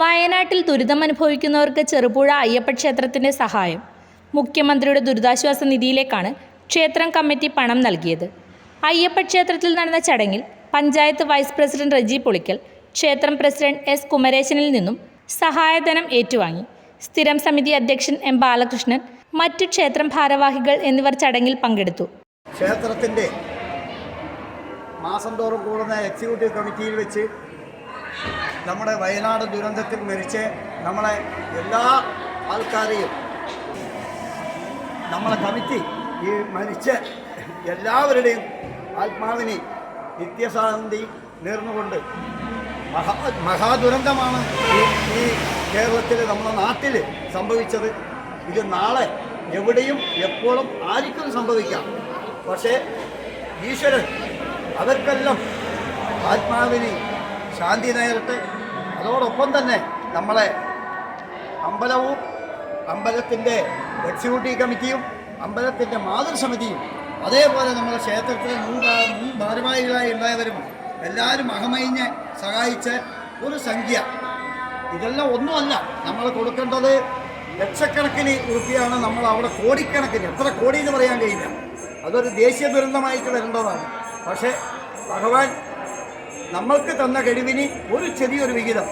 വയനാട്ടിൽ ദുരിതമനുഭവിക്കുന്നവർക്ക് ചെറുപുഴ അയ്യപ്പ ക്ഷേത്രത്തിന്റെ സഹായം. മുഖ്യമന്ത്രിയുടെ ദുരിതാശ്വാസ നിധിയിലേക്കാണ് ക്ഷേത്രം കമ്മിറ്റി പണം നൽകിയത്. അയ്യപ്പ ക്ഷേത്രത്തിൽ നടന്ന ചടങ്ങിൽ പഞ്ചായത്ത് വൈസ് പ്രസിഡന്റ് റജി പൊളിക്കൽ ക്ഷേത്രം പ്രസിഡന്റ് എസ് കുമരേശനിൽ നിന്നും സഹായധനം ഏറ്റുവാങ്ങി. സ്ഥിരം സമിതി അധ്യക്ഷൻ എം ബാലകൃഷ്ണൻ മറ്റു ക്ഷേത്രം ഭാരവാഹികൾ എന്നിവർ ചടങ്ങിൽ പങ്കെടുത്തു. ക്ഷേത്രത്തിന്റെ മാസം തോറും കൂടുന്ന എക്സിക്യൂട്ടീവ് കമ്മിറ്റിയിൽ വെച്ച് നമ്മുടെ വയനാട് ദുരന്തത്തിൽ മരിച്ച് നമ്മളെ എല്ലാ ആൾക്കാരെയും നമ്മളെ കമ്മിറ്റി ഈ മരിച്ച എല്ലാവരുടെയും ആത്മാവിനെ നിത്യശാന്തി നേർന്നുകൊണ്ട് മഹാ മഹാദുരന്തമാണ് ഈ കേരളത്തിൽ നമ്മുടെ നാട്ടിൽ സംഭവിച്ചത്. ഇത് നാളെ എവിടെയും എപ്പോഴും ആർക്കും സംഭവിക്കാം. പക്ഷേ ഈശ്വരൻ അവർക്കെല്ലാം ആത്മാവിന് ശാന്തി നേരിട്ട് അതോടൊപ്പം തന്നെ നമ്മളെ അമ്പലവും അമ്പലത്തിന്റെ എക്സിക്യൂട്ടീവ് കമ്മിറ്റിയും അമ്പലത്തിന്റെ മാതൃസമിതിയും അതേപോലെ നമ്മുടെ ക്ഷേത്രത്തിലെ മുൻ ഭാരവാഹികളായി ഉണ്ടായവരും എല്ലാവരും അഹമയിഞ്ഞ് സഹായിച്ച ഒരു സംഖ്യ. ഇതെല്ലാം ഒന്നുമല്ല നമ്മൾ കൊടുക്കേണ്ടത് ലക്ഷക്കണക്കിന് രൂപയാണ് നമ്മൾ അവിടെ കോടിക്കണക്കിന് എത്ര കോടി എന്ന് പറയാൻ കഴിയില്ല. അതൊരു ദേശീയ ദുരന്തമായിട്ട് വരേണ്ടതാണ്. പക്ഷേ ഭഗവാൻ നമ്മൾക്ക് തന്ന കഴിവിന് ഒരു ചെറിയൊരു വിഹിതം.